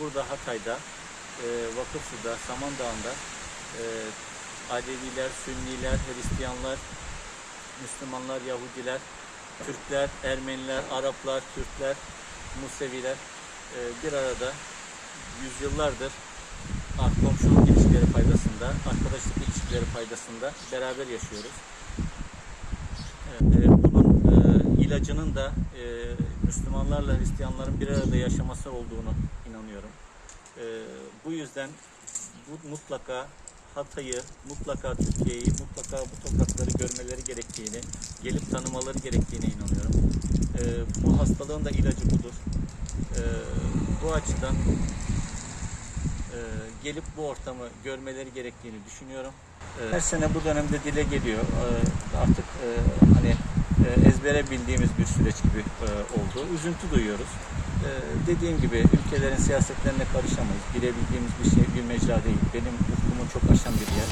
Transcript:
burada Hatay'da, e, Vakıflı'da, Samandağ'ında e, Aleviler, Sünniler, Hristiyanlar, Müslümanlar, Yahudiler, Türkler, Ermeniler, Araplar, Kürtler, Museviler e, bir arada yüzyıllardır ah, komşuluk ilişkileri faydasında, arkadaşlık ilişkileri faydasında beraber yaşıyoruz. Evet, e, bunun e, ilacının da e, Müslümanlarla Hristiyanların bir arada yaşaması olduğunu inanıyorum. E, bu yüzden bu mutlaka Hatay'ı, mutlaka Türkiye'yi, mutlaka bu toprakları görmeleri gerektiğini, gelip tanımaları gerektiğine inanıyorum. E, bu hastalığın da ilacı budur. E, bu açıdan e, gelip bu ortamı görmeleri gerektiğini düşünüyorum. E, Her sene bu dönemde dile geliyor. E, Artık e, ezbere bildiğimiz bir süreç gibi e, oldu. Üzüntü duyuyoruz. E, Dediğim gibi ülkelerin siyasetlerine karışamayız. Bilebildiğimiz bir şey bir mecra değil. Benim ufkumu çok aşan bir yer.